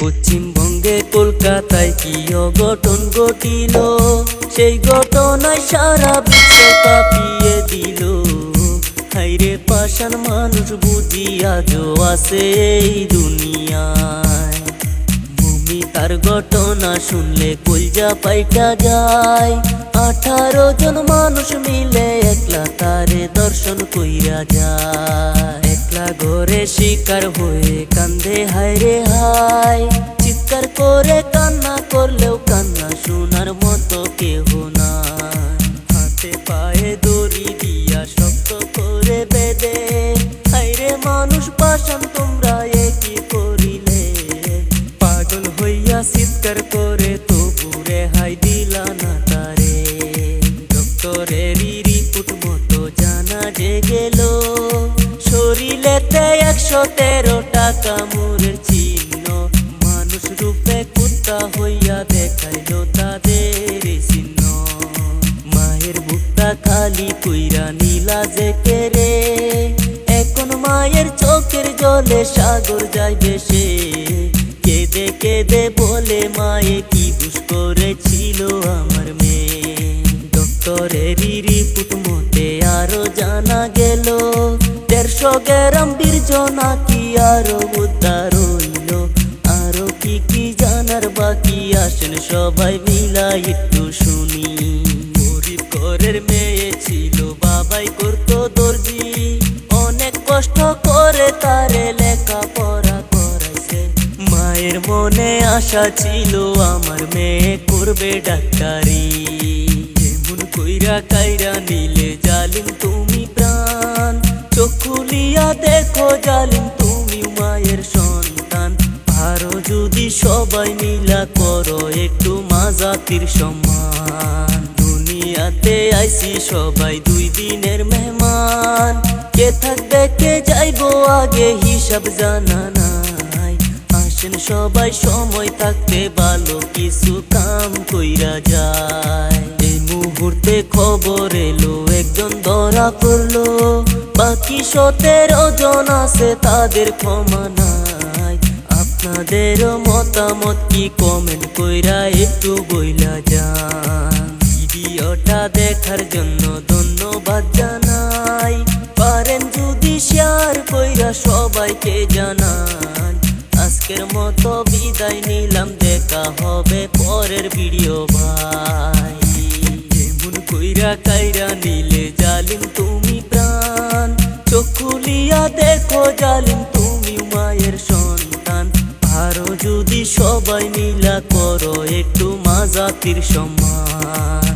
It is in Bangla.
পশ্চিমবঙ্গে কলকাতায় কি অঘটন ঘটিল? সেই ঘটনায় সারা বিশ্ব কাঁপিয়ে দিল। হাইরে পাশান মানুষ বুঝি আজও আছে এই দুনিয়ায়। ভূমি তার ঘটনা শুনলে কলজা পাইটা যায়। আঠারো জন মানুষ মিলে একলা তারে দর্শন কইরা যায়। শিকার হয়ে কান্দে, হায় রে হায়। চিৎকার করে কান্না করলেও কান্না শোনার মতো কেহ নাই। হাতে পায়ে দড়ি দিয়া শক্ত করে বেঁধে। হাইরে মানুষ পাশান তোমরা একই করিলে? পাগল হইয়া চিৎকার করে তবুরে হাই দিলা না তারে। ডক্টরেরই রিপোর্ট মতো জানা যে গেল। একশো তেরো টাকা মোরের চিহ্ন। মানুষ রূপে কুত্তা হইয়া দেখাইল তাদের চিহ্ন। মায়ের বুকটা খালি কইরা নীলা যে কেরে এখন মায়ের চোখের জলে সাগর যাইবে সে। কেঁদে কেঁদে বলে, মায়ে, কি দুষ করেছিল আমার মেয়ে? ডক্টরেরই রিপোর্ট মতে আরও জানা গেল দেড়শো গ্রাম বীর্য নাকি আরও উদ্ধার হইল? আরও কি কি জানার বাকি আসেন সবাই মিলা একটু শুনি। গরিব ঘরের মেয়ে ছিল, বাবাই করতো দর্জি। অনেক কষ্ট করে তারে লেখা পড়া করাইছে। মায়ের মনে আশা ছিল, আমার মেয়ে করবে ডাক্তারি। দেখো জালিম, তুমি মায়ের সন্তান। আরও যদি সবাই মিলা করো, একটু মাজাতির সম্মান। দুনিয়াতে আইসি সবাই দুই দিনের মেহমান। কে থাকবে, কে যাইবো, আগে হিসাব জানা নাই। আসেন সবাই, সময় থাকতে ভালো কিছু কাম কইরা যায়। এই মুহূর্তে খবর এলো, একজন ধরা পড়ল। বাকি সতেরো জন আছে তাদের ক্ষমা নাই আপনাদের মতামত কি? কমেন্ট কইরা একটু বইলা যান। ভিডিওটা দেখার জন্য ধন্যবাদ জানাই। পারেন যদি শেয়ার কইরা সবাইকে জানান। আজকের মতো বিদায় নিলাম, দেখা হবে পরের ভিডিও ভাই। কইরা কাইরা নিলে জালিম তুমি প্রাণ। যদি সবাই মিলা করো একটু মাজাতির সম্মান।